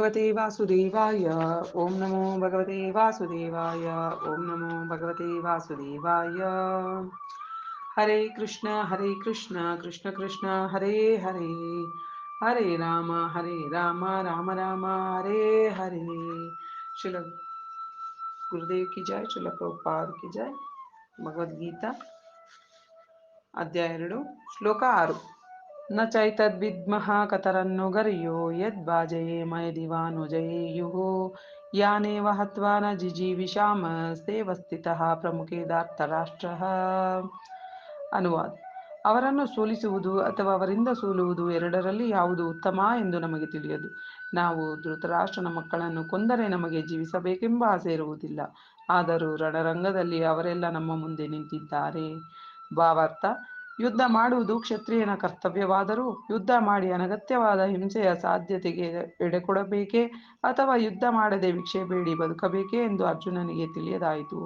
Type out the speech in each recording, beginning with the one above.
భగవతే వాసుదేవాయ ఓం నమో భగవతే వాసుదేవాయ ఓం నమో భగవతే వాసుదేవాయ హరే కృష్ణ హరే కృష్ణ కృష్ణ కృష్ణ హరే హరే హరే రామ హరే రామ రామ రామ హరే హరే శిల గురుదేవ్కి జాయ్ శిల ప్రభుపాద్కి జాయ్ భగవద్గీత అధ్యాయుడు శ్లోక ఆరు ನ ಗರಿಯೋ ಯದ್ವಾಜಯೇ ಮಯದಿವಾನುಜಯೇಯುಃ ಯಾನೇವ ಹತ್ವಾ ನ ಜಿಜೀವಿಷಾಮ ಸೇವಸ್ಥಿತಃ ಪ್ರಮುಖೇದಾರ್ಥರಾಷ್ಟ್ರಃ. ಅನುವಾದ. ಅವರನ್ನು ಸೋಲಿಸುವುದು ಅಥವಾ ಅವರಿಂದ ಸೋಲುವುದು ಎರಡರಲ್ಲಿ ಯಾವುದು ಉತ್ತಮ ಎಂದು ನಮಗೆ ತಿಳಿಯದು. ನಾವು ಧೃತರಾಷ್ಟ್ರನ ಮಕ್ಕಳನ್ನು ಕೊಂದರೆ ನಮಗೆ ಜೀವಿಸಬೇಕೆಂಬ ಆಸೆ ಇರುವುದಿಲ್ಲ. ಆದರೂ ರಣರಂಗದಲ್ಲಿ ಅವರೆಲ್ಲ ನಮ್ಮ ಮುಂದೆ ನಿಂತಿದ್ದಾರೆ. ಭಾವಾರ್ಥ ಯುದ್ಧ ಮಾಡುವುದು ಕ್ಷತ್ರಿಯನ ಕರ್ತವ್ಯವಾದರೂ ಯುದ್ಧ ಮಾಡಿ ಅನಗತ್ಯವಾದ ಹಿಂಸೆಯ ಸಾಧ್ಯತೆಗೆ ಎಡೆಕೊಡಬೇಕೇ ಅಥವಾ ಯುದ್ಧ ಮಾಡದೆ ಭಿಕ್ಷೆ ಬೇಡಿ ಬದುಕಬೇಕೇ ಎಂದು ಅರ್ಜುನನಿಗೆ ತಿಳಿಯದಾಯಿತು.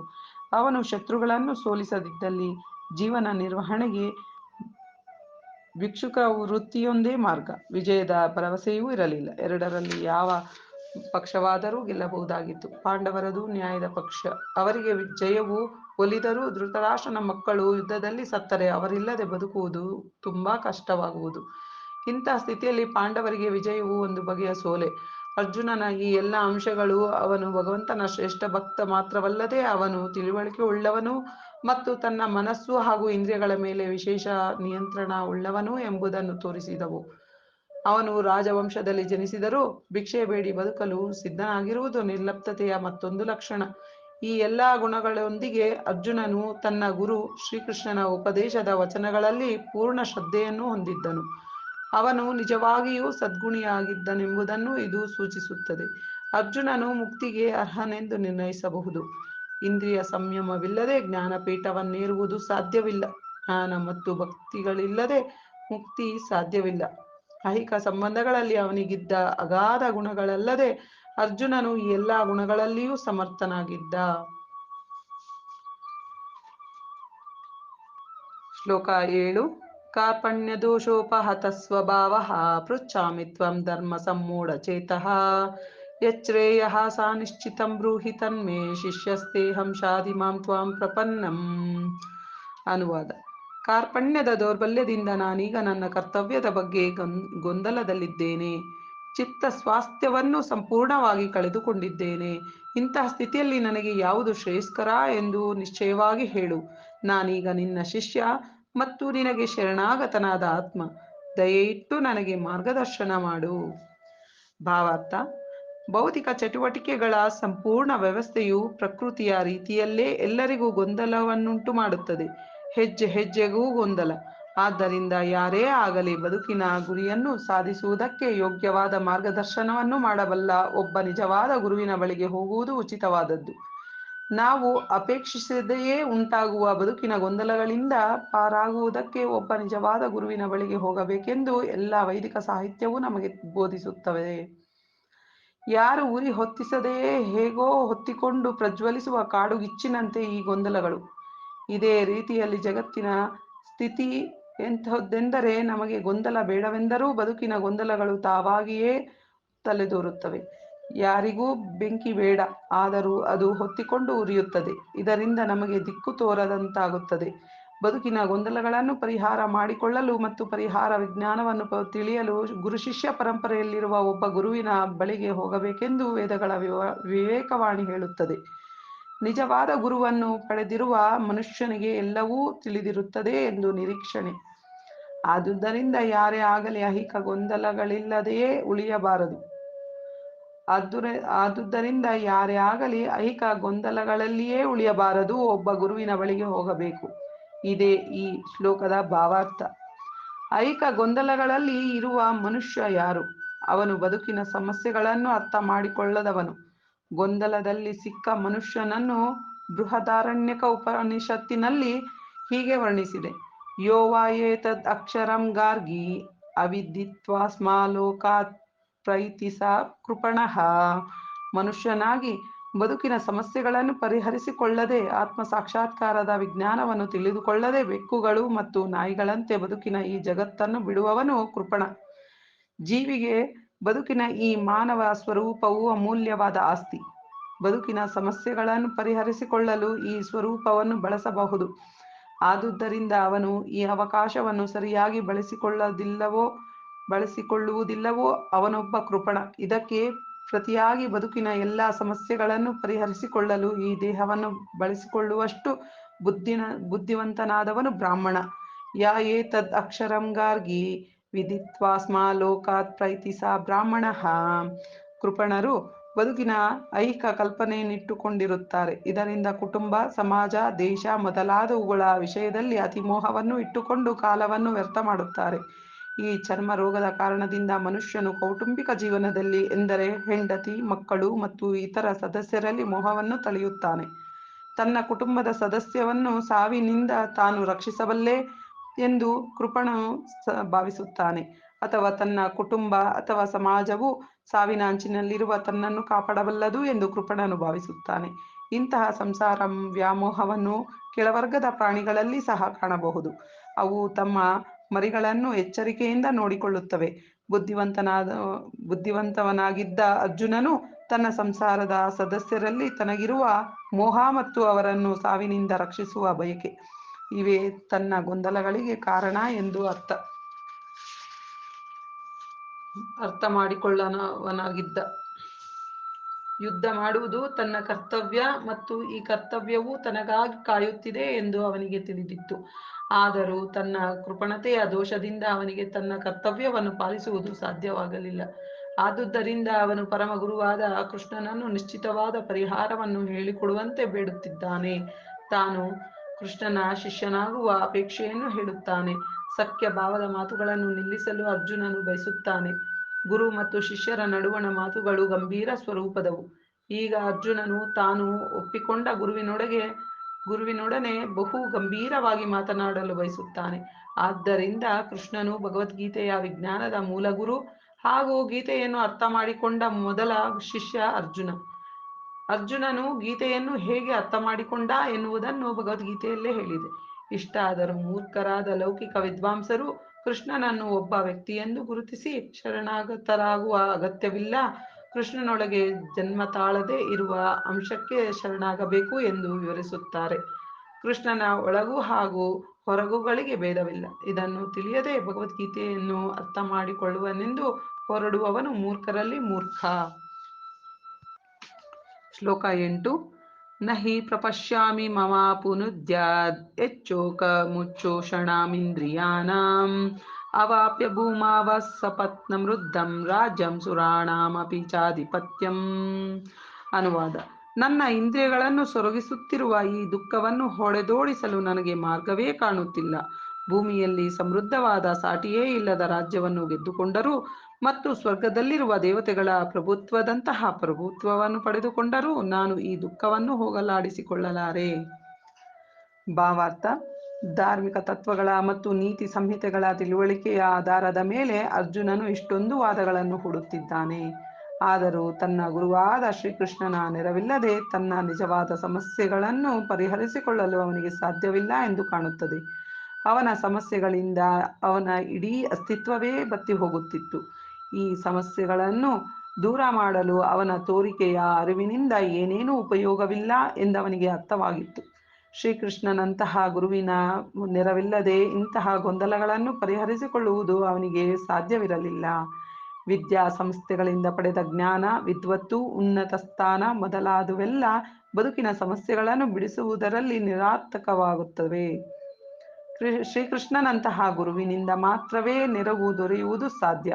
ಅವನು ಶತ್ರುಗಳನ್ನು ಸೋಲಿಸದಿದ್ದಲ್ಲಿ ಜೀವನ ನಿರ್ವಹಣೆಗೆ ಭಿಕ್ಷುಕ ವೃತ್ತಿಯೊಂದೇ ಮಾರ್ಗ. ವಿಜಯದ ಭರವಸೆಯೂ ಇರಲಿಲ್ಲ. ಎರಡರಲ್ಲಿ ಯಾವ ಪಕ್ಷವಾದರೂ ಗೆಲ್ಲಬಹುದಾಗಿತ್ತು. ಪಾಂಡವರದು ನ್ಯಾಯದ ಪಕ್ಷ. ಅವರಿಗೆ ಜಯವು ಒಲಿದರೂ ಧೃತರಾಷ್ಟ್ರನ ಮಕ್ಕಳು ಯುದ್ಧದಲ್ಲಿ ಸತ್ತರೆ, ಅವರಿಲ್ಲದೆ ಬದುಕುವುದು ತುಂಬಾ ಕಷ್ಟವಾಗುವುದು. ಇಂತಹ ಸ್ಥಿತಿಯಲ್ಲಿ ಪಾಂಡವರಿಗೆ ವಿಜಯವು ಒಂದು ಬಗೆಯ ಸೋಲೆ. ಅರ್ಜುನನ ಈ ಎಲ್ಲ ಅಂಶಗಳು ಅವನು ಭಗವಂತನ ಶ್ರೇಷ್ಠ ಭಕ್ತ ಮಾತ್ರವಲ್ಲದೆ ಅವನು ತಿಳುವಳಿಕೆ ಉಳ್ಳವನು ಮತ್ತು ತನ್ನ ಮನಸ್ಸು ಹಾಗೂ ಇಂದ್ರಿಯಗಳ ಮೇಲೆ ವಿಶೇಷ ನಿಯಂತ್ರಣ ಉಳ್ಳವನು ಎಂಬುದನ್ನು ತೋರಿಸಿದವು. ಅವನು ರಾಜವಂಶದಲ್ಲಿ ಜನಿಸಿದರೂ ಭಿಕ್ಷೆ ಬೇಡಿ ಬದುಕಲು ಸಿದ್ಧನಾಗಿರುವುದು ನಿರ್ಲಪ್ತತೆಯ ಮತ್ತೊಂದು ಲಕ್ಷಣ. ಈ ಎಲ್ಲ ಗುಣಗಳೊಂದಿಗೆ ಅರ್ಜುನನು ತನ್ನ ಗುರು ಶ್ರೀಕೃಷ್ಣನ ಉಪದೇಶದ ವಚನಗಳಲ್ಲಿ ಪೂರ್ಣ ಶ್ರದ್ಧೆಯನ್ನು ಹೊಂದಿದ್ದನು. ಅವನು ನಿಜವಾಗಿಯೂ ಸದ್ಗುಣಿಯಾಗಿದ್ದನೆಂಬುದನ್ನು ಇದು ಸೂಚಿಸುತ್ತದೆ. ಅರ್ಜುನನು ಮುಕ್ತಿಗೆ ಅರ್ಹನೆಂದು ನಿರ್ಣಯಿಸಬಹುದು. ಇಂದ್ರಿಯ ಸಂಯಮವಿಲ್ಲದೆ ಜ್ಞಾನಪೀಠವನ್ನೇರುವುದು ಸಾಧ್ಯವಿಲ್ಲ. ಜ್ಞಾನ ಮತ್ತು ಭಕ್ತಿಗಳಿಲ್ಲದೆ ಮುಕ್ತಿ ಸಾಧ್ಯವಿಲ್ಲ. ಐಹಿಕ ಸಂಬಂಧಗಳಲ್ಲಿ ಅವನಿಗಿದ್ದ ಅಗಾಧ ಗುಣಗಳಲ್ಲದೆ ಅರ್ಜುನನು ಈ ಎಲ್ಲ ಗುಣಗಳಲ್ಲಿಯೂ ಸಮರ್ಥನಾಗಿದ್ದ. ಶ್ಲೋಕ ಏಳು ಕಾರ್ಪಣ್ಯದೋಷೋಪಹತ ಸ್ವಭಾವ ಪೃಚ್ಛಾಮಿ ತ್ವಂ ಧರ್ಮ ಸಮ್ಮೂಢಚೇತಃ ಯಚ್ಛ್ರೇಯ ಸಾ ನಿಶ್ಚಿತಂ ಬ್ರೂಹಿ ತನ್ಮೇ ಶಿಷ್ಯಸ್ತೇಹಂ ಶಾದಿ ಮಾಂ ತ್ವಾಂ ಪ್ರಪನ್ನಂ ಅನುವಾದ. ಕಾರ್ಪಣ್ಯದ ದೌರ್ಬಲ್ಯದಿಂದ ನಾನೀಗ ನನ್ನ ಕರ್ತವ್ಯದ ಬಗ್ಗೆ ಗೊಂದಲದಲ್ಲಿದ್ದೇನೆ. ಚಿತ್ತ ಸ್ವಾಸ್ಥ್ಯವನ್ನು ಸಂಪೂರ್ಣವಾಗಿ ಕಳೆದುಕೊಂಡಿದ್ದೇನೆ. ಇಂತಹ ಸ್ಥಿತಿಯಲ್ಲಿ ನನಗೆ ಯಾವುದು ಶ್ರೇಯಸ್ಕರ ಎಂದು ನಿಶ್ಚಯವಾಗಿ ಹೇಳು. ನಾನೀಗ ನಿನ್ನ ಶಿಷ್ಯ ಮತ್ತು ನಿನಗೆ ಶರಣಾಗತನಾದ ಆತ್ಮ. ದಯೆಯಿಟ್ಟು ನನಗೆ ಮಾರ್ಗದರ್ಶನ ಮಾಡು. ಭಾವಾರ್ಥ, ಭೌತಿಕ ಚಟುವಟಿಕೆಗಳ ಸಂಪೂರ್ಣ ವ್ಯವಸ್ಥೆಯು ಪ್ರಕೃತಿಯ ರೀತಿಯಲ್ಲೇ ಎಲ್ಲರಿಗೂ ಗೊಂದಲವನ್ನುಂಟು ಮಾಡುತ್ತದೆ ಹೆಜ್ಜೆ ಹೆಜ್ಜೆಗೂ ಗೊಂದಲ. ಆದ್ದರಿಂದ ಯಾರೇ ಆಗಲಿ ಬದುಕಿನ ಗುರಿಯನ್ನು ಸಾಧಿಸುವುದಕ್ಕೆ ಯೋಗ್ಯವಾದ ಮಾರ್ಗದರ್ಶನವನ್ನು ಮಾಡಬಲ್ಲ ಒಬ್ಬ ನಿಜವಾದ ಗುರುವಿನ ಬಳಿಗೆ ಹೋಗುವುದು ಉಚಿತವಾದದ್ದು. ನಾವು ಅಪೇಕ್ಷಿಸದೆಯೇ ಉಂಟಾಗುವ ಬದುಕಿನ ಗೊಂದಲಗಳಿಂದ ಪಾರಾಗುವುದಕ್ಕೆ ಒಬ್ಬ ನಿಜವಾದ ಗುರುವಿನ ಬಳಿಗೆ ಹೋಗಬೇಕೆಂದು ಎಲ್ಲ ವೈದಿಕ ಸಾಹಿತ್ಯವೂ ನಮಗೆ ಬೋಧಿಸುತ್ತವೆ. ಯಾರು ಉರಿ ಹೊತ್ತಿಸದೆಯೇ ಹೇಗೋ ಹೊತ್ತಿಕೊಂಡು ಪ್ರಜ್ವಲಿಸುವ ಕಾಡುಗಿಚ್ಚಿನಂತೆ ಈ ಗೊಂದಲಗಳು. ಇದೇ ರೀತಿಯಲ್ಲಿ ಜಗತ್ತಿನ ಸ್ಥಿತಿ ಎಂಥದ್ದೆಂದರೆ ನಮಗೆ ಗೊಂದಲ ಬೇಡವೆಂದರೂ ಬದುಕಿನ ಗೊಂದಲಗಳು ತಾವಾಗಿಯೇ ತಲೆದೋರುತ್ತವೆ. ಯಾರಿಗೂ ಬೆಂಕಿ ಬೇಡ, ಆದರೂ ಅದು ಹೊತ್ತಿಕೊಂಡು ಉರಿಯುತ್ತದೆ. ಇದರಿಂದ ನಮಗೆ ದಿಕ್ಕು ತೋರದಂತಾಗುತ್ತದೆ. ಬದುಕಿನ ಗೊಂದಲಗಳನ್ನು ಪರಿಹಾರ ಮಾಡಿಕೊಳ್ಳಲು ಮತ್ತು ಪರಿಹಾರ ವಿಜ್ಞಾನವನ್ನು ತಿಳಿಯಲು ಗುರು ಶಿಷ್ಯ ಪರಂಪರೆಯಲ್ಲಿರುವ ಒಬ್ಬ ಗುರುವಿನ ಬಳಿಗೆ ಹೋಗಬೇಕೆಂದು ವೇದಗಳ ವಿವೇಕವಾಣಿ ಹೇಳುತ್ತದೆ. ನಿಜವಾದ ಗುರುವನ್ನು ಪಡೆದಿರುವ ಮನುಷ್ಯನಿಗೆ ಎಲ್ಲವೂ ತಿಳಿದಿರುತ್ತದೆ ಎಂದು ನಿರೀಕ್ಷಣೆ. ಆದುದರಿಂದ ಯಾರೇ ಆಗಲಿ ಅಹಿಕ ಗೊಂದಲಗಳಿಲ್ಲದೆಯೇ ಉಳಿಯಬಾರದು. ಅದುರ, ಆದುದರಿಂದ ಯಾರೇ ಆಗಲಿ ಅಹಿಕ ಗೊಂದಲಗಳಲ್ಲಿಯೇ ಉಳಿಯಬಾರದು. ಒಬ್ಬ ಗುರುವಿನ ಬಳಿಗೆ ಹೋಗಬೇಕು. ಇದೇ ಈ ಶ್ಲೋಕದ ಭಾವಾರ್ಥ. ಅಹಿಕ ಗೊಂದಲಗಳಲ್ಲಿ ಇರುವ ಮನುಷ್ಯ ಯಾರು? ಅವನು ಬದುಕಿನ ಸಮಸ್ಯೆಗಳನ್ನು ಅರ್ಥ ಮಾಡಿಕೊಳ್ಳದವನು. ಗೊಂದಲದಲ್ಲಿ ಸಿಕ್ಕ ಮನುಷ್ಯನನ್ನು ಬೃಹದಾರಣ್ಯಕ ಉಪನಿಷತ್ತಿನಲ್ಲಿ ಹೀಗೆ ವರ್ಣಿಸಿದೆ. ಯೋ ವಾಯೇತದ್ ಅಕ್ಷರಂ ಗಾರ್ಗಿ ಅವಿದಿತ್ವಾಸ್ಮಾಲೋಕಾತ್ ಸ್ಮಾಲೋಕಾತ್ ಪ್ರೈತಿಸ ಕೃಪಣಃ. ಮನುಷ್ಯನಾಗಿ ಬದುಕಿನ ಸಮಸ್ಯೆಗಳನ್ನು ಪರಿಹರಿಸಿಕೊಳ್ಳದೆ ಆತ್ಮ ಸಾಕ್ಷಾತ್ಕಾರದ ವಿಜ್ಞಾನವನ್ನು ತಿಳಿದುಕೊಳ್ಳದೆ ಬೆಕ್ಕುಗಳು ಮತ್ತು ನಾಯಿಗಳಂತೆ ಬದುಕಿನ ಈ ಜಗತ್ತನ್ನು ಬಿಡುವವನು ಕೃಪಣ. ಜೀವಿಗೆ ಬದುಕಿನ ಈ ಮಾನವ ಸ್ವರೂಪವು ಅಮೂಲ್ಯವಾದ ಆಸ್ತಿ. ಬದುಕಿನ ಸಮಸ್ಯೆಗಳನ್ನು ಪರಿಹರಿಸಿಕೊಳ್ಳಲು ಈ ಸ್ವರೂಪವನ್ನು ಬಳಸಬಹುದು. ಆದುದರಿಂದ ಅವನು ಈ ಅವಕಾಶವನ್ನು ಸರಿಯಾಗಿ ಬಳಸಿಕೊಳ್ಳದಿಲ್ಲವೋ, ಬಳಸಿಕೊಳ್ಳುವುದಿಲ್ಲವೋ ಅವನೊಬ್ಬ ಕೃಪಣ. ಇದಕ್ಕೆ ಪ್ರತಿಯಾಗಿ ಬದುಕಿನ ಎಲ್ಲ ಸಮಸ್ಯೆಗಳನ್ನು ಪರಿಹರಿಸಿಕೊಳ್ಳಲು ಈ ದೇಹವನ್ನು ಬಳಸಿಕೊಳ್ಳುವಷ್ಟು ಬುದ್ಧಿನ, ಬುದ್ಧಿವಂತನಾದವನು ಬ್ರಾಹ್ಮಣ. ಯಾ ತದ್ ಅಕ್ಷರಂ ವಿದಿತ್ವಾಸ್ಮಾ ಲೋಕಾತ್ ಪ್ರೈತಿಸ ಬ್ರಾಹ್ಮಣ. ಕೃಪಣರು ಬದುಕಿನ ಐಹಿಕ ಕಲ್ಪನೆಯನ್ನಿಟ್ಟುಕೊಂಡಿರುತ್ತಾರೆ. ಇದರಿಂದ ಕುಟುಂಬ, ಸಮಾಜ, ದೇಶ ಮೊದಲಾದವುಗಳ ವಿಷಯದಲ್ಲಿ ಅತಿಮೋಹವನ್ನು ಇಟ್ಟುಕೊಂಡು ಕಾಲವನ್ನು ವ್ಯರ್ಥ ಮಾಡುತ್ತಾರೆ. ಈ ಚರ್ಮ ರೋಗದ ಕಾರಣದಿಂದ ಮನುಷ್ಯನು ಕೌಟುಂಬಿಕ ಜೀವನದಲ್ಲಿ ಎಂದರೆ ಹೆಂಡತಿ, ಮಕ್ಕಳು ಮತ್ತು ಇತರ ಸದಸ್ಯರಲ್ಲಿ ಮೋಹವನ್ನು ತಳೆಯುತ್ತಾನೆ. ತನ್ನ ಕುಟುಂಬದ ಸದಸ್ಯವನ್ನು ಸಾವಿನಿಂದ ತಾನು ರಕ್ಷಿಸಬಲ್ಲೆ ಎಂದು ಕೃಪಣನು ಭಾವಿಸುತ್ತಾನೆ. ಅಥವಾ ತನ್ನ ಕುಟುಂಬ ಅಥವಾ ಸಮಾಜವು ಸಾವಿನ ಅಂಚಿನಲ್ಲಿರುವ ತನ್ನನ್ನು ಕಾಪಾಡಬಲ್ಲದು ಎಂದು ಕೃಪಣನು ಭಾವಿಸುತ್ತಾನೆ. ಇಂತಹ ಸಂಸಾರ ವ್ಯಾಮೋಹವನ್ನು ಕೆಳವರ್ಗದ ಪ್ರಾಣಿಗಳಲ್ಲಿ ಸಹ ಕಾಣಬಹುದು. ಅವು ತಮ್ಮ ಮರಿಗಳನ್ನು ಎಚ್ಚರಿಕೆಯಿಂದ ನೋಡಿಕೊಳ್ಳುತ್ತವೆ. ಬುದ್ಧಿವಂತನಾದ, ಬುದ್ಧಿವಂತವನಾಗಿದ್ದ ಅರ್ಜುನನು ತನ್ನ ಸಂಸಾರದ ಸದಸ್ಯರಲ್ಲಿ ತನಗಿರುವ ಮೋಹ ಮತ್ತು ಅವರನ್ನು ಸಾವಿನಿಂದ ರಕ್ಷಿಸುವ ಬಯಕೆ. ಇವೇ ತನ್ನ ಗೊಂದಲಗಳಿಗೆ ಕಾರಣ ಎಂದು ಅರ್ಥ. ಅರ್ಥ ಮಾಡಿಕೊಳ್ಳನವನಾಗಿದ್ದ. ಯುದ್ಧ ಮಾಡುವುದು ತನ್ನ ಕರ್ತವ್ಯ ಮತ್ತು ಈ ಕರ್ತವ್ಯವು ತನಗಾಗಿ ಕಾಯುತ್ತಿದೆ ಎಂದು ಅವನಿಗೆ ತಿಳಿದಿತ್ತು. ಆದರೂ ತನ್ನ ಕೃಪಣತೆಯ ದೋಷದಿಂದ ಅವನಿಗೆ ತನ್ನ ಕರ್ತವ್ಯವನ್ನು ಪಾಲಿಸುವುದು ಸಾಧ್ಯವಾಗಲಿಲ್ಲ. ಆದುದರಿಂದ ಅವನು ಪರಮ ಗುರುವಾದ ಕೃಷ್ಣನನ್ನು ನಿಶ್ಚಿತವಾದ ಪರಿಹಾರವನ್ನು ಹೇಳಿಕೊಡುವಂತೆ ಬೇಡುತ್ತಿದ್ದಾನೆ. ತಾನು ಕೃಷ್ಣನ ಶಿಷ್ಯನಾಗುವ ಅಪೇಕ್ಷೆಯನ್ನು ಹೇಳುತ್ತಾನೆ. ಸಖ್ಯ ಭಾವದ ಮಾತುಗಳನ್ನು ನಿಲ್ಲಿಸಲು ಅರ್ಜುನನು ಬಯಸುತ್ತಾನೆ. ಗುರು ಮತ್ತು ಶಿಷ್ಯರ ನಡುವಣ ಮಾತುಗಳು ಗಂಭೀರ ಸ್ವರೂಪದವು. ಈಗ ಅರ್ಜುನನು ತಾನು ಒಪ್ಪಿಕೊಂಡ ಗುರುವಿನೊಡಗೆ, ಗುರುವಿನೊಡನೆ ಬಹು ಗಂಭೀರವಾಗಿ ಮಾತನಾಡಲು ಬಯಸುತ್ತಾನೆ. ಆದ್ದರಿಂದ ಕೃಷ್ಣನು ಭಗವದ್ಗೀತೆಯ ವಿಜ್ಞಾನದ ಮೂಲಗುರು ಹಾಗೂ ಗೀತೆಯನ್ನು ಅರ್ಥ ಮಾಡಿಕೊಂಡ ಮೊದಲ ಶಿಷ್ಯ ಅರ್ಜುನ. ಅರ್ಜುನನು ಗೀತೆಯನ್ನು ಹೇಗೆ ಅರ್ಥ ಮಾಡಿಕೊಂಡ ಎನ್ನುವುದನ್ನು ಭಗವದ್ಗೀತೆಯಲ್ಲೇ ಹೇಳಿದೆ. ಇಷ್ಟಾದರೂ ಮೂರ್ಖರಾದ ಲೌಕಿಕ ವಿದ್ವಾಂಸರು ಕೃಷ್ಣನನ್ನು ಒಬ್ಬ ವ್ಯಕ್ತಿಯೆಂದು ಗುರುತಿಸಿ ಶರಣಾಗತರಾಗುವ ಅಗತ್ಯವಿಲ್ಲ. ಕೃಷ್ಣನೊಳಗೆ ಜನ್ಮ ತಾಳದೆ ಇರುವ ಅಂಶಕ್ಕೆ ಶರಣಾಗಬೇಕು ಎಂದು ವಿವರಿಸುತ್ತಾರೆ. ಕೃಷ್ಣನ ಒಳಗೂ ಹಾಗೂ ಹೊರಗುಗಳಿಗೆ ಭೇದವಿಲ್ಲ. ಇದನ್ನು ತಿಳಿಯದೆ ಭಗವದ್ಗೀತೆಯನ್ನು ಅರ್ಥ ಮಾಡಿಕೊಳ್ಳುವನೆಂದು ಹೊರಡುವವನು ಮೂರ್ಖರಲ್ಲಿ ಮೂರ್ಖ. ಶ್ಲೋಕ ಎಂಟು. ನಹಿ ಪ್ರಪಶ್ಯಾಮಿ ಮಮ ಪುನುದ್ಯಾದ್ ಎಚ್ಚೋಕ ಮುಚ್ಚೋಷಣಾಮಿಂದ್ರಿಯಾನಾಂ. ಅವಾಪ್ಯ ಭೂಮಾವ ಸಪತ್ನ ಮೃದ್ಧಂ ರಾಜ್ಯಂ ಸುರಾಣಾಮಪಿ ಚಾಧಿಪತ್ಯಂ. ಅನುವಾದ. ನನ್ನ ಇಂದ್ರಿಯಗಳನ್ನು ಸೊರಗಿಸುತ್ತಿರುವ ಈ ದುಃಖವನ್ನು ಹೊಡೆದೋಡಿಸಲು ನನಗೆ ಮಾರ್ಗವೇ ಕಾಣುತ್ತಿಲ್ಲ. ಭೂಮಿಯಲ್ಲಿ ಸಮೃದ್ಧವಾದ ಸಾಟಿಯೇ ಇಲ್ಲದ ರಾಜ್ಯವನ್ನು ಗೆದ್ದುಕೊಂಡರೂ ಮತ್ತು ಸ್ವರ್ಗದಲ್ಲಿರುವ ದೇವತೆಗಳ ಪ್ರಭುತ್ವದಂತಹ ಪ್ರಭುತ್ವವನ್ನು ಪಡೆದುಕೊಂಡರೂ ನಾನು ಈ ದುಃಖವನ್ನು ಹೋಗಲಾಡಿಸಿಕೊಳ್ಳಲಾರೆ. ಭಾವಾರ್ಥ, ಧಾರ್ಮಿಕ ತತ್ವಗಳ ಮತ್ತು ನೀತಿ ಸಂಹಿತೆಗಳ ತಿಳುವಳಿಕೆಯ ಆಧಾರದ ಮೇಲೆ ಅರ್ಜುನನು ಇಷ್ಟೊಂದು ವಾದಗಳನ್ನು ಹೂಡುತ್ತಿದ್ದಾನೆ. ಆದರೂ ತನ್ನ ಗುರುವಾದ ಶ್ರೀಕೃಷ್ಣನ ನೆರವಿಲ್ಲದೆ ತನ್ನ ನಿಜವಾದ ಸಮಸ್ಯೆಗಳನ್ನು ಪರಿಹರಿಸಿಕೊಳ್ಳಲು ಅವನಿಗೆ ಸಾಧ್ಯವಿಲ್ಲ ಎಂದು ಕಾಣುತ್ತದೆ. ಅವನ ಸಮಸ್ಯೆಗಳಿಂದ ಅವನ ಇಡೀ ಅಸ್ತಿತ್ವವೇ ಬತ್ತಿ ಹೋಗುತ್ತಿತ್ತು ಈ ಸಮಸ್ಯೆಗಳನ್ನು ದೂರ ಮಾಡಲು ಅವನ ತೋರಿಕೆಯ ಅರಿವಿನಿಂದ ಏನೇನೂ ಉಪಯೋಗವಿಲ್ಲ ಎಂದವನಿಗೆ ಅರ್ಥವಾಗಿತ್ತು. ಶ್ರೀಕೃಷ್ಣನಂತಹ ಗುರುವಿನ ನೆರವಿಲ್ಲದೆ ಇಂತಹ ಗೊಂದಲಗಳನ್ನು ಪರಿಹರಿಸಿಕೊಳ್ಳುವುದು ಅವನಿಗೆ ಸಾಧ್ಯವಿರಲಿಲ್ಲ. ವಿದ್ಯಾ ಸಂಸ್ಥೆಗಳಿಂದ ಪಡೆದ ಜ್ಞಾನ, ವಿದ್ವತ್ತು, ಉನ್ನತ ಸ್ಥಾನ ಮೊದಲಾದುವೆಲ್ಲ ಬದುಕಿನ ಸಮಸ್ಯೆಗಳನ್ನು ಬಿಡಿಸುವುದರಲ್ಲಿ ನಿರಾರ್ಥಕವಾಗುತ್ತವೆ. ಶ್ರೀಕೃಷ್ಣನಂತಹ ಗುರುವಿನಿಂದ ಮಾತ್ರವೇ ನೆರವು ದೊರೆಯುವುದು ಸಾಧ್ಯ.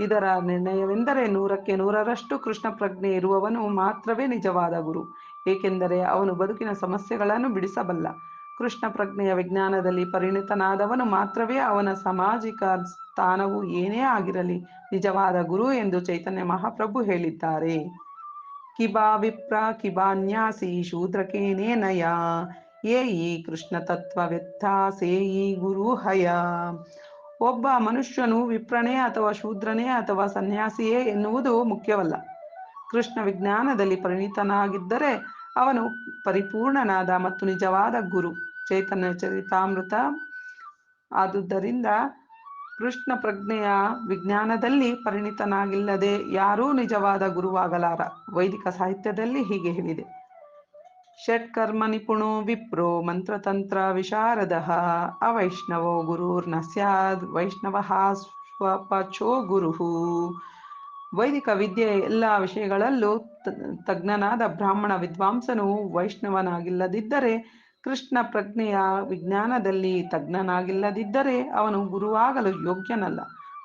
ಇದರ ನಿರ್ಣಯವೆಂದರೆ ನೂರಕ್ಕೆ ನೂರರಷ್ಟು ಕೃಷ್ಣ ಪ್ರಜ್ಞೆ ಇರುವವನು ಮಾತ್ರವೇ ನಿಜವಾದ ಗುರು. ಏಕೆಂದರೆ ಅವನು ಬದುಕಿನ ಸಮಸ್ಯೆಗಳನ್ನು ಬಿಡಿಸಬಲ್ಲ. ಕೃಷ್ಣ ಪ್ರಜ್ಞೆಯ ವಿಜ್ಞಾನದಲ್ಲಿ ಪರಿಣಿತನಾದವನು ಮಾತ್ರವೇ ಅವನ ಸಾಮಾಜಿಕ ಸ್ಥಾನವು ಏನೇ ಆಗಿರಲಿ ನಿಜವಾದ ಗುರು ಎಂದು ಚೈತನ್ಯ ಮಹಾಪ್ರಭು ಹೇಳಿದ್ದಾರೆ. ಕಿಬಾ ವಿಪ್ರ ಕಿಬಾನ್ಯಾಸಿ ಏ ಈ ಕೃಷ್ಣ ತತ್ವ ವ್ಯತ್ಯಾಸೇಯಿ ಗುರು ಹಯ ಒಬ್ಬ ಮನುಷ್ಯನು ವಿಪ್ರನೇ ಅಥವಾ ಶೂದ್ರನೇ ಅಥವಾ ಸನ್ಯಾಸಿಯೇ ಎನ್ನುವುದು ಮುಖ್ಯವಲ್ಲ. ಕೃಷ್ಣ ವಿಜ್ಞಾನದಲ್ಲಿ ಪರಿಣಿತನಾಗಿದ್ದರೆ ಅವನು ಪರಿಪೂರ್ಣನಾದ ಮತ್ತು ನಿಜವಾದ ಗುರು. ಚೈತನ್ಯ ಚರಿತಾಮೃತ. ಆದುದರಿಂದ ಕೃಷ್ಣ ಪ್ರಜ್ಞೆಯ ವಿಜ್ಞಾನದಲ್ಲಿ ಪರಿಣಿತನಾಗಿಲ್ಲದೆ ಯಾರೂ ನಿಜವಾದ ಗುರುವಾಗಲಾರ. ವೈದಿಕ ಸಾಹಿತ್ಯದಲ್ಲಿ ಹೀಗೆ ಹೇಳಿದೆ. ಷಟ್ಕರ್ಮ ನಿಪುಣೋ ವಿಪ್ರೋ ಮಂತ್ರತಂತ್ರ ವಿಶಾರದ ಅವೈಷ್ಣವೋ ಗುರುರ್ನ ಸ್ಯಾದ್ ವೈಷ್ಣವ ಸ್ವಪಚೋ ಗುರು ವೈದಿಕ ವಿದ್ಯೆ ಎಲ್ಲ ವಿಷಯಗಳಲ್ಲೂ ತಜ್ಞನಾದ ಬ್ರಾಹ್ಮಣ ವಿದ್ವಾಂಸನು ವೈಷ್ಣವನಾಗಿಲ್ಲದಿದ್ದರೆ, ಕೃಷ್ಣ ಪ್ರಜ್ಞೆಯ ವಿಜ್ಞಾನದಲ್ಲಿ ತಜ್ಞನಾಗಿಲ್ಲದಿದ್ದರೆ, ಅವನು ಗುರುವಾಗಲು ಯೋಗ್ಯನಲ್ಲ.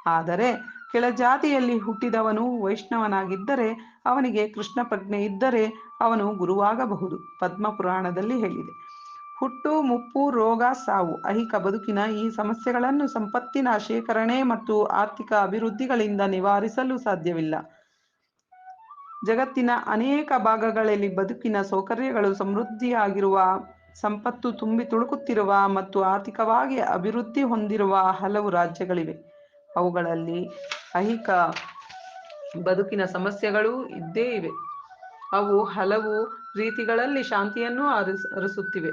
ಆದರೆ ಕೆಳಜಾತಿಯಲ್ಲಿ ಹುಟ್ಟಿದವನು ವೈಷ್ಣವನಾಗಿದ್ದರೆ ಅವನಿಗೆ ಕೃಷ್ಣ ಪ್ರಜ್ಞೆ ಇದ್ದರೆ ಅವನು ಗುರುವಾಗಬಹುದು. ಪದ್ಮ ಪುರಾಣದಲ್ಲಿ ಹೇಳಿದೆ. ಹುಟ್ಟು, ಮುಪ್ಪು, ರೋಗ, ಸಾವು ಅಹಿಕ ಬದುಕಿನ ಈ ಸಮಸ್ಯೆಗಳನ್ನು ಸಂಪತ್ತಿನ ಶೇಖರಣೆ ಮತ್ತು ಆರ್ಥಿಕ ಅಭಿವೃದ್ಧಿಗಳಿಂದ ನಿವಾರಿಸಲು ಸಾಧ್ಯವಿಲ್ಲ. ಜಗತ್ತಿನ ಅನೇಕ ಭಾಗಗಳಲ್ಲಿ ಬದುಕಿನ ಸೌಕರ್ಯಗಳು ಸಮೃದ್ಧಿಯಾಗಿರುವ, ಸಂಪತ್ತು ತುಂಬಿ ತುಳುಕುತ್ತಿರುವ ಮತ್ತು ಆರ್ಥಿಕವಾಗಿ ಅಭಿವೃದ್ಧಿ ಹೊಂದಿರುವ ಹಲವು ರಾಜ್ಯಗಳಿವೆ. ಅವುಗಳಲ್ಲಿ ಐಹಿಕ ಬದುಕಿನ ಸಮಸ್ಯೆಗಳು ಇದ್ದೇ ಇವೆ. ಅವು ಹಲವು ರೀತಿಗಳಲ್ಲಿ ಶಾಂತಿಯನ್ನು ಅರಸ್ ಅರಸುತ್ತಿವೆ.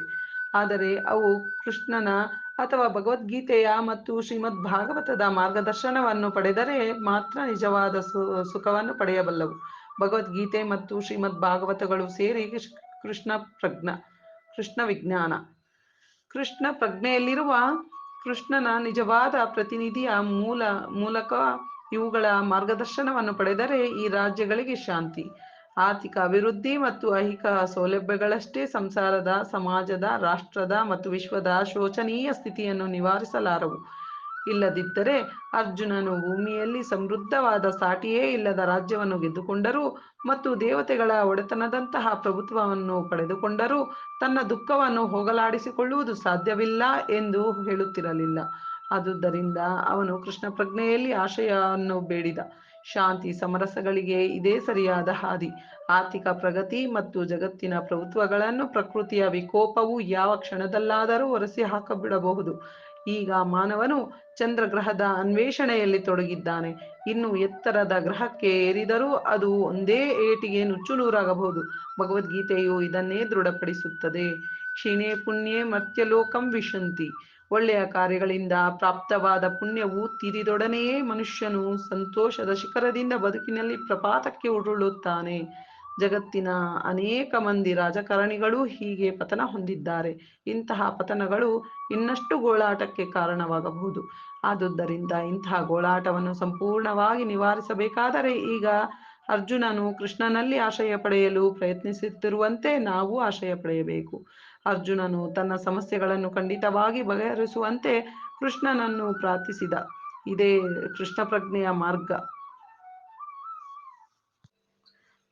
ಆದರೆ ಅವು ಕೃಷ್ಣನ ಅಥವಾ ಭಗವದ್ಗೀತೆಯ ಮತ್ತು ಶ್ರೀಮದ್ ಭಾಗವತದ ಮಾರ್ಗದರ್ಶನವನ್ನು ಪಡೆದರೆ ಮಾತ್ರ ನಿಜವಾದ ಸುಖವನ್ನು ಪಡೆಯಬಲ್ಲವು. ಭಗವದ್ಗೀತೆ ಮತ್ತು ಶ್ರೀಮದ್ ಭಾಗವತಗಳು ಸೇರಿ ಕೃಷ್ಣ ಪ್ರಜ್ಞ, ಕೃಷ್ಣ ವಿಜ್ಞಾನ. ಕೃಷ್ಣ ಪ್ರಜ್ಞೆಯಲ್ಲಿರುವ ಕೃಷ್ಣನ ನಿಜವಾದ ಪ್ರತಿನಿಧಿಯ ಮೂಲ, ಮೂಲಕ ಇವುಗಳ ಮಾರ್ಗದರ್ಶನವನ್ನು ಪಡೆದರೆ ಈ ರಾಜ್ಯಗಳಿಗೆ ಶಾಂತಿ. ಆರ್ಥಿಕ ಅಭಿವೃದ್ಧಿ ಮತ್ತು ಐಹಿಕ ಸೌಲಭ್ಯಗಳಷ್ಟೇ ಸಂಸಾರದ, ಸಮಾಜದ, ರಾಷ್ಟ್ರದ ಮತ್ತು ವಿಶ್ವದ ಶೋಚನೀಯ ಸ್ಥಿತಿಯನ್ನು ನಿವಾರಿಸಲಾರವು. ಇಲ್ಲದಿದ್ದರೆ ಅರ್ಜುನನು ಭೂಮಿಯಲ್ಲಿ ಸಮೃದ್ಧವಾದ ಸಾಟಿಯೇ ಇಲ್ಲದ ರಾಜ್ಯವನ್ನು ಗೆದ್ದುಕೊಂಡರೂ ಮತ್ತು ದೇವತೆಗಳ ಒಡೆತನದಂತಹ ಪ್ರಭುತ್ವವನ್ನು ಪಡೆದುಕೊಂಡರೂ ತನ್ನ ದುಃಖವನ್ನು ಹೋಗಲಾಡಿಸಿಕೊಳ್ಳುವುದು ಸಾಧ್ಯವಿಲ್ಲ ಎಂದು ಹೇಳುತ್ತಿರಲಿಲ್ಲ. ಆದುದರಿಂದ ಅವನು ಕೃಷ್ಣ ಪ್ರಜ್ಞೆಯಲ್ಲಿ ಆಶಯವನ್ನು ಬೇಡಿದ. ಶಾಂತಿ ಸಮರಸಗಳಿಗೆ ಇದೇ ಸರಿಯಾದ ಹಾದಿ. ಆರ್ಥಿಕ ಪ್ರಗತಿ ಮತ್ತು ಜಗತ್ತಿನ ಪ್ರಭುತ್ವಗಳನ್ನು ಪ್ರಕೃತಿಯ ವಿಕೋಪವು ಯಾವ ಕ್ಷಣದಲ್ಲಾದರೂ ಒರೆಸಿ ಹಾಕಬಿಡಬಹುದು. ಈಗ ಮಾನವನು ಚಂದ್ರಗ್ರಹದ ಅನ್ವೇಷಣೆಯಲ್ಲಿ ತೊಡಗಿದ್ದಾನೆ. ಇನ್ನು ಎತ್ತರದ ಗ್ರಹಕ್ಕೆ ಏರಿದರೂ ಅದು ಒಂದೇ ಏಟಿಗೆ ನುಚ್ಚುನೂರಾಗಬಹುದು. ಭಗವದ್ಗೀತೆಯು ಇದನ್ನೇ ದೃಢಪಡಿಸುತ್ತದೆ. ಕ್ಷೀಣೆ ಪುಣ್ಯೆ ಮರ್ತ್ಯಲೋಕಂ ವಿಶಂತಿ. ಒಳ್ಳೆಯ ಕಾರ್ಯಗಳಿಂದ ಪ್ರಾಪ್ತವಾದ ಪುಣ್ಯವು ತೀರಿದೊಡನೆಯೇ ಮನುಷ್ಯನು ಸಂತೋಷದ ಶಿಖರದಿಂದ ಬದುಕಿನಲ್ಲಿ ಪ್ರಪಾತಕ್ಕೆ ಉರುಳುತ್ತಾನೆ. ಜಗತ್ತಿನ ಅನೇಕ ಮಂದಿ ರಾಜಕಾರಣಿಗಳು ಹೀಗೆ ಪತನ ಹೊಂದಿದ್ದಾರೆ. ಇಂತಹ ಪತನಗಳು ಇನ್ನಷ್ಟು ಗೋಳಾಟಕ್ಕೆ ಕಾರಣವಾಗಬಹುದು. ಆದುದರಿಂದ ಇಂತಹ ಗೋಳಾಟವನ್ನು ಸಂಪೂರ್ಣವಾಗಿ ನಿವಾರಿಸಬೇಕಾದರೆ ಈಗ ಅರ್ಜುನನು ಕೃಷ್ಣನಲ್ಲಿ ಆಶಯ ಪಡೆಯಲು ಪ್ರಯತ್ನಿಸುತ್ತಿರುವಂತೆ ನಾವು ಆಶಯ ಪಡೆಯಬೇಕು. ಅರ್ಜುನನು ತನ್ನ ಸಮಸ್ಯೆಗಳನ್ನು ಖಂಡಿತವಾಗಿ ಬಗೆಹರಿಸುವಂತೆ ಕೃಷ್ಣನನ್ನು ಪ್ರಾರ್ಥಿಸಿದ. ಇದೇ ಕೃಷ್ಣ ಪ್ರಜ್ಞೆಯ ಮಾರ್ಗ.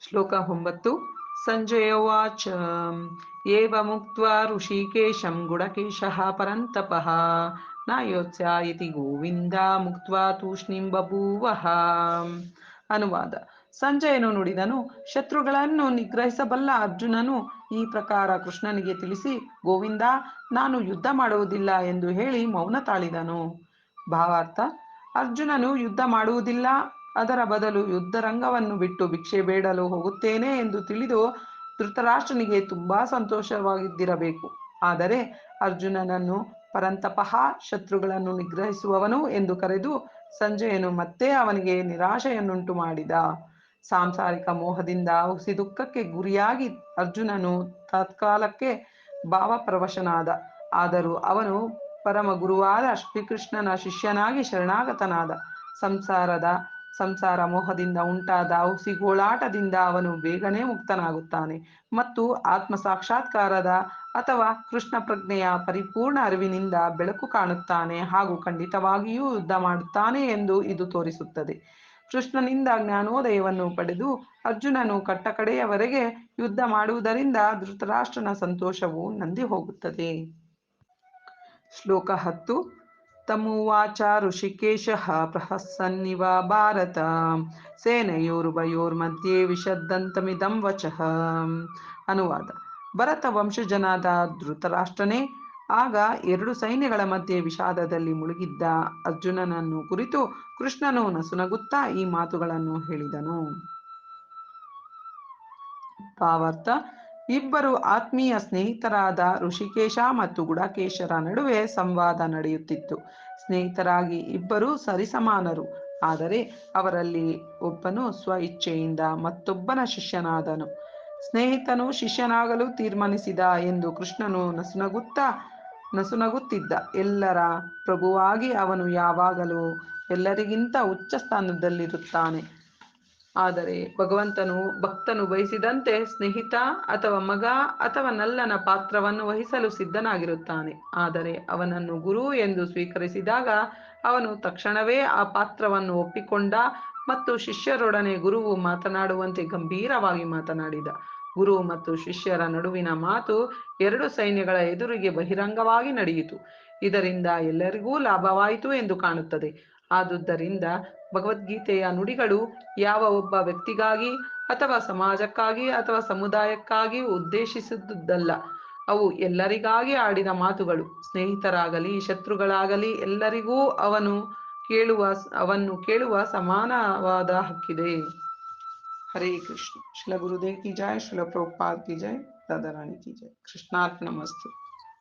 ಶ್ಲೋಕ ಒಂಬತ್ತು. ಸಂಜಯ ವಾಚ. ಏವ ಮುಕ್ತ ಋಷಿಕೇಶಂ ಗುಡಕೇಶಃ ಪರಂತಪಃ. ನಾಯೋತ್ಸ್ಯ ಇತಿ ಗೋವಿಂದ ಮುಕ್ತ ತೂಷ್ಣಿಂ ಅನುವಾದ. ಸಂಜಯನು ನುಡಿದನು, ಶತ್ರುಗಳನ್ನು ನಿಗ್ರಹಿಸಬಲ್ಲ ಅರ್ಜುನನು ಈ ಪ್ರಕಾರ ಕೃಷ್ಣನಿಗೆ ತಿಳಿಸಿ, ಗೋವಿಂದ, ನಾನು ಯುದ್ಧ ಮಾಡುವುದಿಲ್ಲ ಎಂದು ಹೇಳಿ ಮೌನ ತಾಳಿದನು. ಭಾವಾರ್ಥ, ಅರ್ಜುನನು ಯುದ್ಧ ಮಾಡುವುದಿಲ್ಲ. ಅದರ ಬದಲು ಯುದ್ಧ ರಂಗವನ್ನು ಬಿಟ್ಟು ಭಿಕ್ಷೆ ಬೇಡಲು ಹೋಗುತ್ತೇನೆ ಎಂದು ತಿಳಿದು ಧೃತರಾಷ್ಟ್ರನಿಗೆ ತುಂಬಾ ಸಂತೋಷವಾಗಿದ್ದಿರಬೇಕು. ಆದರೆ ಅರ್ಜುನನನ್ನು ಪರಂತಪಃ ಶತ್ರುಗಳನ್ನು ನಿಗ್ರಹಿಸುವವನು ಎಂದು ಕರೆದು ಸಂಜಯನು ಮತ್ತೆ ಅವನಿಗೆ ನಿರಾಶೆಯನ್ನುಂಟು ಮಾಡಿದ. ಸಾಂಸಾರಿಕ ಮೋಹದಿಂದ ಹುಸಿ ದುಃಖಕ್ಕೆ ಗುರಿಯಾಗಿ ಅರ್ಜುನನು ತತ್ಕಾಲಕ್ಕೆ ಭಾವಪರವಶನಾದ. ಆದರೂ ಅವನು ಪರಮ ಗುರುವಾದ ಶ್ರೀಕೃಷ್ಣನ ಶಿಷ್ಯನಾಗಿ ಶರಣಾಗತನಾದ. ಸಂಸಾರದ, ಸಂಸಾರ ಮೋಹದಿಂದ ಉಂಟಾದ ಹುಸಿಗೋಳಾಟದಿಂದ ಅವನು ಬೇಗನೆ ಮುಕ್ತನಾಗುತ್ತಾನೆ ಮತ್ತು ಆತ್ಮ ಸಾಕ್ಷಾತ್ಕಾರದ ಅಥವಾ ಕೃಷ್ಣ ಪ್ರಜ್ಞೆಯ ಪರಿಪೂರ್ಣ ಅರಿವಿನಿಂದ ಬೆಳಕು ಕಾಣುತ್ತಾನೆ ಹಾಗೂ ಖಂಡಿತವಾಗಿಯೂ ಯುದ್ಧ ಮಾಡುತ್ತಾನೆ ಎಂದು ಇದು ತೋರಿಸುತ್ತದೆ. ಕೃಷ್ಣನಿಂದ ಜ್ಞಾನೋದಯವನ್ನು ಪಡೆದು ಅರ್ಜುನನು ಕಟ್ಟಕಡೆಯವರೆಗೆ ಯುದ್ಧ ಮಾಡುವುದರಿಂದ ಧೃತರಾಷ್ಟ್ರನ ಸಂತೋಷವು ನಂದಿ ಹೋಗುತ್ತದೆ. ಶ್ಲೋಕ ಹತ್ತು. ತಮುವಾಚ ಋಷಿಕೇಶ ಪ್ರಹಸನ್ನಿವ ಭಾರತ. ಸೇನೆಯೋರುಭಯೋರ್ಮಧ್ಯೆ ವಿಷದ್ದಂತಮಿದಂ ವಚಃ. ಅನುವಾದ. ಭರತ ವಂಶಜನಾದ ಧೃತರಾಷ್ಟ್ರನೇ ಆಗ ಎರಡು ಸೈನ್ಯಗಳ ಮಧ್ಯೆ ವಿಷಾದದಲ್ಲಿ ಮುಳುಗಿದ್ದ ಅರ್ಜುನನನ್ನು ಕುರಿತು ಕೃಷ್ಣನು ನಸುನಗುತ್ತಾ ಈ ಮಾತುಗಳನ್ನು ಹೇಳಿದನು. ಭಾವಾರ್ಥ ಇಬ್ಬರು ಆತ್ಮೀಯ ಸ್ನೇಹಿತರಾದ ಋಷಿಕೇಶ ಮತ್ತು ಗುಡಕೇಶರ ನಡುವೆ ಸಂವಾದ ನಡೆಯುತ್ತಿತ್ತು. ಸ್ನೇಹಿತರಾಗಿ ಇಬ್ಬರು ಸರಿಸಮಾನರು, ಆದರೆ ಅವರಲ್ಲಿ ಒಬ್ಬನು ಸ್ವ ಇಚ್ಛೆಯಿಂದ ಮತ್ತೊಬ್ಬನ ಶಿಷ್ಯನಾದನು. ಸ್ನೇಹಿತನು ಶಿಷ್ಯನಾಗಲು ತೀರ್ಮಾನಿಸಿದ ಎಂದು ಕೃಷ್ಣನು ನಸುನಗುತ್ತಾ ನಸುನಗುತ್ತಿದ್ದ ಎಲ್ಲರ ಪ್ರಭುವಾಗಿ ಅವನು ಯಾವಾಗಲೂ ಎಲ್ಲರಿಗಿಂತ ಉಚ್ಚ ಸ್ಥಾನದಲ್ಲಿರುತ್ತಾನೆ. ಆದರೆ ಭಗವಂತನು ಭಕ್ತನು ಬಯಸಿದಂತೆ ಸ್ನೇಹಿತ ಅಥವಾ ಮಗ ಅಥವಾ ನಲ್ಲನ ಪಾತ್ರವನ್ನು ವಹಿಸಲು ಸಿದ್ಧನಾಗಿರುತ್ತಾನೆ. ಆದರೆ ಅವನನ್ನು ಗುರು ಎಂದು ಸ್ವೀಕರಿಸಿದಾಗ ಅವನು ತಕ್ಷಣವೇ ಆ ಪಾತ್ರವನ್ನು ಒಪ್ಪಿಕೊಂಡ ಮತ್ತು ಶಿಷ್ಯರೊಡನೆ ಗುರುವು ಮಾತನಾಡುವಂತೆ ಗಂಭೀರವಾಗಿ ಮಾತನಾಡಿದ. ಗುರು ಮತ್ತು ಶಿಷ್ಯರ ನಡುವಿನ ಮಾತು ಎರಡು ಸೈನ್ಯಗಳ ಎದುರಿಗೆ ಬಹಿರಂಗವಾಗಿ ನಡೆಯಿತು. ಇದರಿಂದ ಎಲ್ಲರಿಗೂ ಲಾಭವಾಯಿತು ಎಂದು ಕಾಣುತ್ತದೆ. ಆದುದರಿಂದ ಭಗವದ್ಗೀತೆಯ ನುಡಿಗಳು ಯಾವ ಒಬ್ಬ ವ್ಯಕ್ತಿಗಾಗಿ ಅಥವಾ ಸಮಾಜಕ್ಕಾಗಿ ಅಥವಾ ಸಮುದಾಯಕ್ಕಾಗಿ ಉದ್ದೇಶಿಸಿದ್ದುದಲ್ಲ. ಅವು ಎಲ್ಲರಿಗಾಗಿ ಆಡಿದ ಮಾತುಗಳು. ಸ್ನೇಹಿತರಾಗಲಿ, ಶತ್ರುಗಳಾಗಲಿ, ಎಲ್ಲರಿಗೂ ಅವನು ಕೇಳುವ ಅವನ್ನು ಕೇಳುವ ಸಮಾನವಾದ ಹಕ್ಕಿದೆ. हरे कृष्ण। श्रीला गुरुदेव की जय, श्रीला प्रभुपाद की जय दादा रानी की जय। कृष्णार्थ नमस्ते।